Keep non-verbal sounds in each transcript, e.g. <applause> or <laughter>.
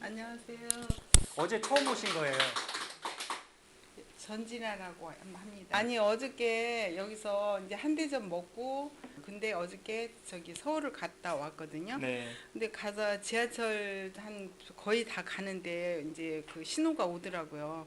안녕하세요. 어제 처음 오신 거예요. 전진아라고 합니다. 아니 어저께 여기서 이제 한 대접 먹고 근데 어저께 저기 서울을 갔다 왔거든요. 네. 근데 가서 지하철 한 거의 다 가는데 이제 그 신호가 오더라고요.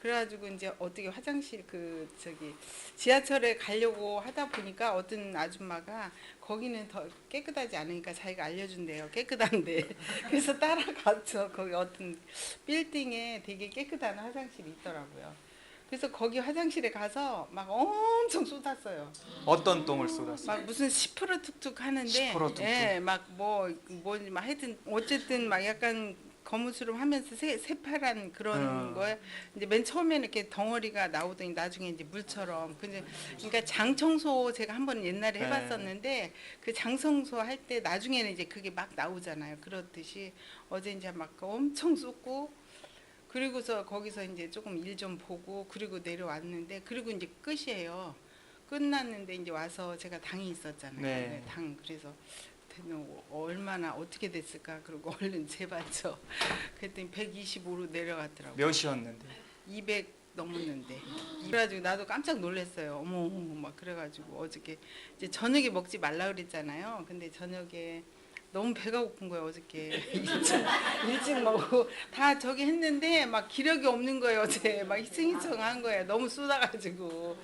그래가지고 이제 어떻게 화장실 그 저기 지하철에 가려고 하다 보니까 어떤 아줌마가 거기는 더 깨끗하지 않으니까 자기가 알려준대요. 깨끗한데. <laughs> 그래서 따라갔죠. 거기 어떤 빌딩에 되게 깨끗한 화장실이 있더라고요. 그래서 거기 화장실에 가서 막 엄청 쏟았어요. 어떤 똥을 쏟았어요? 막 무슨 10% 툭툭 하는데 10% 툭툭? 예, 막뭐뭐막 하여튼 어쨌든 막 약간 거무스름 하면서 새, 새파란 그런 음. 거에 이제 맨 처음에는 이렇게 덩어리가 나오더니 나중에 이제 물처럼 근데 그러니까 장 청소 제가 한 번 옛날에 네. 해봤었는데 그 장 청소 할 때 나중에는 이제 그게 막 나오잖아요 그렇듯이 어제 이제 막 엄청 쏟고 그리고서 거기서 이제 조금 일 좀 보고 그리고 내려왔는데 그리고 이제 끝이에요. 끝났는데 이제 와서 제가 당이 있었잖아요. 네. 네, 당 그래서 되면 얼마나 어떻게 됐을까 그리고 얼른 재봤죠. 그랬더니 125로 내려갔더라고요. 몇이었는데? 200 넘었는데 그래가지고 나도 깜짝 놀랐어요. 어머 어머 막 그래가지고 어저께 이제 저녁에 먹지 말라 그랬잖아요. 근데 저녁에 너무 배가 고픈 거예요 어저께 <laughs> 일찍, 일찍 먹고 다 저기 했는데 막 기력이 없는 거예요 어제 막 희청희청한 거예요 너무 쏟아가지고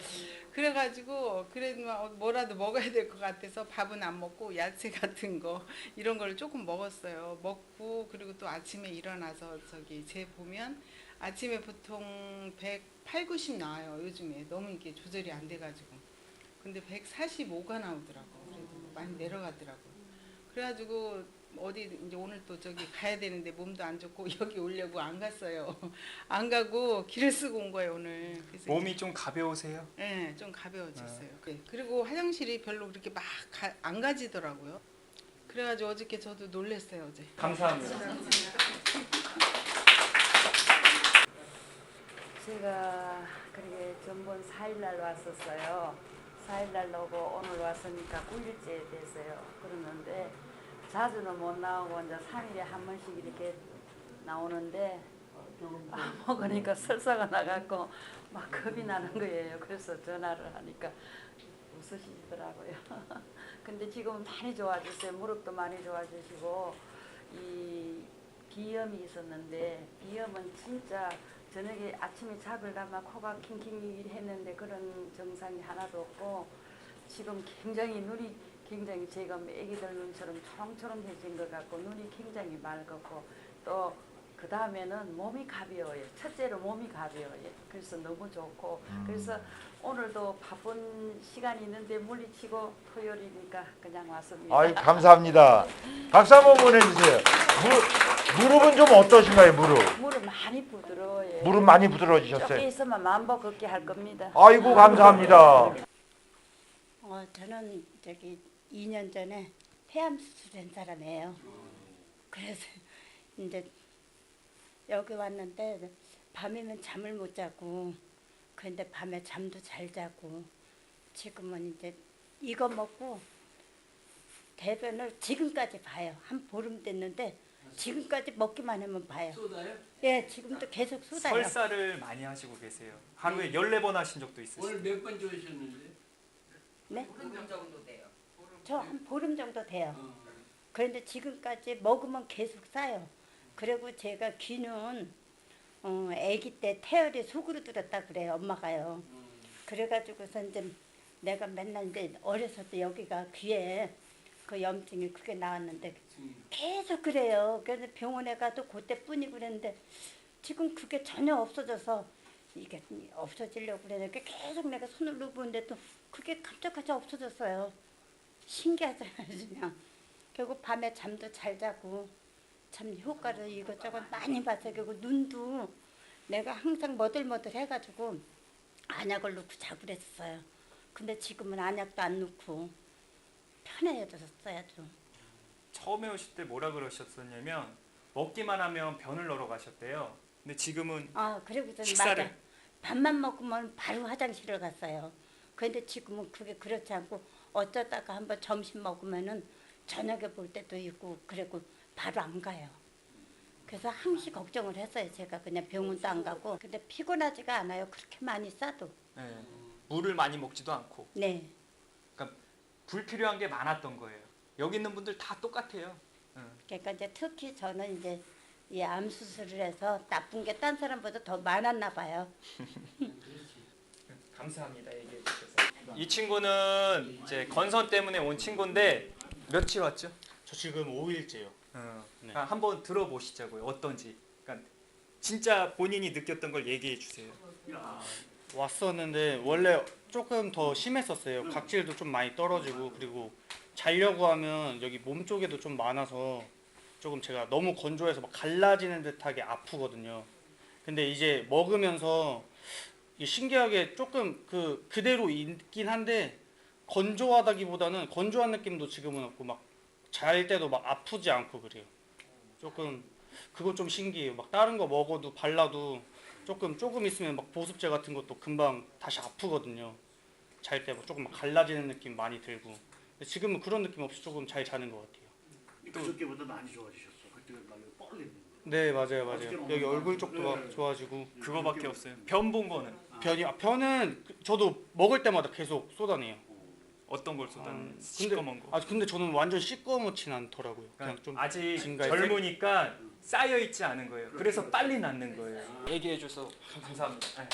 그래가지고 그래도 막 뭐라도 먹어야 될 것 같아서 밥은 안 먹고 야채 같은 거 <laughs> 이런 걸 조금 먹었어요. 먹고 그리고 또 아침에 일어나서 저기 제 보면 아침에 보통 108, 90 나와요 요즘에. 너무 이게 조절이 안 돼가지고. 근데 145가 나오더라고. 그래도 많이 내려가더라고. 그래가지고 어디 이제 오늘 또 저기 가야 되는데 몸도 안 좋고 <laughs> 여기 오려고 안 갔어요 안 가고 길을 쓰고 온 거예요 오늘 그래서 몸이 좀 가벼우세요? 네, 좀 가벼워졌어요. 네, 그리고 화장실이 별로 그렇게 막 안 가지더라고요. 그래가지고 어저께 저도 놀랐어요 어제. 감사합니다. 제가 그렇게 전번 4일날 왔었어요. 4일날 오고 오늘 왔으니까 9일째 됐어요. 그러는데 자주는 못 나오고 이제 3일에 한 번씩 이렇게 나오는데 아, 먹으니까 설사가 나갖고 막 겁이 나는 거예요. 그래서 전화를 하니까 웃으시더라고요. <laughs> 근데 지금 많이 좋아졌어요. 무릎도 많이 좋아지시고 이 비염이 있었는데 비염은 진짜 저녁에 아침에 잡을 가면 코가 킹킹 했는데 그런 증상이 하나도 없고 지금 굉장히 눈이 굉장히 제가 애기들 눈처럼 초롱초롱해진 것 같고 눈이 굉장히 맑았고 또 그 다음에는 몸이 가벼워요. 첫째로 몸이 가벼워요. 그래서 너무 좋고 그래서 오늘도 바쁜 시간이 있는데 물리치고 토요일이니까 그냥 왔습니다. 아이 감사합니다. 박수 한번 보내주세요. 무, 무릎은 좀 어떠신가요? 무릎. 무릎 많이 부드러워요. 무릎 많이 부드러워지셨어요. 있으면 만보 걷게 할 겁니다. 아이고 감사합니다. 어, 저는 저기 2년 전에 폐암 수술한 사람이에요. 그래서 이제 여기 왔는데 밤에는 잠을 못 자고 그런데 밤에 잠도 잘 자고 지금은 이제 이거 먹고 대변을 지금까지 봐요. 한 보름 됐는데 지금까지 먹기만 하면 봐요. 쏟아요? 예, 지금도 계속 쏟아요. 설사를 많이 하시고 계세요. 하루에 14번 하신 적도 있으시죠? 오늘 몇번 좋으셨는데? 네? 보름 정도 돼요. 저 한 보름 정도 돼요. 어. 그런데 지금까지 먹으면 계속 싸요. 그리고 제가 귀는 어, 아기 때 태열에 속으로 들었다 그래요. 엄마가요. 그래가지고서 이제 내가 맨날 이제 어렸을 때 여기가 귀에 그 염증이 크게 나왔는데 계속 그래요. 그래서 병원에 가도 그때뿐이고 그랬는데 지금 그게 전혀 없어져서 이게 없어지려고 그랬는데 계속 내가 손을 누르는데 또 그게 깜짝깜짝 없어졌어요. 신기하잖아요, 그냥. 결국 밤에 잠도 잘 자고 참 효과를 이것저것 많이 봤어요. 그리고 눈도 내가 항상 머들머들 해가지고 안약을 넣고 자고 그랬어요. 근데 지금은 안약도 안 넣고 편해졌어요, 좀. 처음에 오실 때 뭐라 그러셨었냐면 먹기만 하면 변을 넣으러 가셨대요. 근데 지금은 아, 그리고 전 식사를? 맞아. 밥만 먹으면 바로 화장실을 갔어요. 그런데 지금은 그게 그렇지 않고 어쩌다가 한번 점심 먹으면은 저녁에 볼 때도 있고 그리고 바로 안 가요. 그래서 항시 걱정을 했어요. 제가 그냥 병원도 안 가고. 근데 피곤하지가 않아요. 그렇게 많이 싸도. 네. 물을 많이 먹지도 않고 네. 불필요한 게 많았던 거예요. 여기 있는 분들 다 똑같아요. 그러니까 이제 특히 저는 이제 이 암 수술을 해서 나쁜 게 딴 사람보다 더 많았나 봐요. <laughs> <laughs> 감사합니다 얘기해 주셔서. 이 친구는 이제 건선 때문에 온 친구인데 며칠 왔죠? 저 지금 5일째요. 어, 네. 아, 한번 들어보시자고요. 어떤지. 그러니까 진짜 본인이 느꼈던 걸 얘기해 주세요. 왔었는데 원래 조금 더 심했었어요. 각질도 좀 많이 떨어지고 그리고 자려고 하면 여기 몸 쪽에도 좀 많아서 조금 제가 너무 건조해서 막 갈라지는 듯하게 아프거든요. 근데 이제 먹으면서 신기하게 조금 그 그대로 있긴 한데 건조하다기보다는 건조한 느낌도 지금은 없고 막 잘 때도 막 아프지 않고 그래요. 조금 그거 좀 신기해요. 막 다른 거 먹어도 발라도 조금 조금 있으면 막 보습제 같은 것도 금방 다시 아프거든요. 잘 때 뭐 조금 막 갈라지는 느낌 많이 들고. 지금은 그런 느낌 없이 조금 잘 자는 것 같아요. 그저께보다 많이 좋아지셨어. 그때 막 뻘리는데. 네 맞아요 맞아요. 여기 얼굴 쪽도 막 좋아지고 그거밖에 없어요. 변 본 거는 변이 아, 변은 그- 저도 먹을 때마다 계속 쏟아내요. 어떤 걸 쏟아내? 음, 시꺼먼 거. 아 근데 저는 완전 시꺼멓진 않더라고요. 그냥 그러니까 좀 아직 증가했- 젊으니까 쌓여 있지 않은 거예요. 그래서 빨리 낫는 거예요. 얘기해 줘서 감사합니다. 네.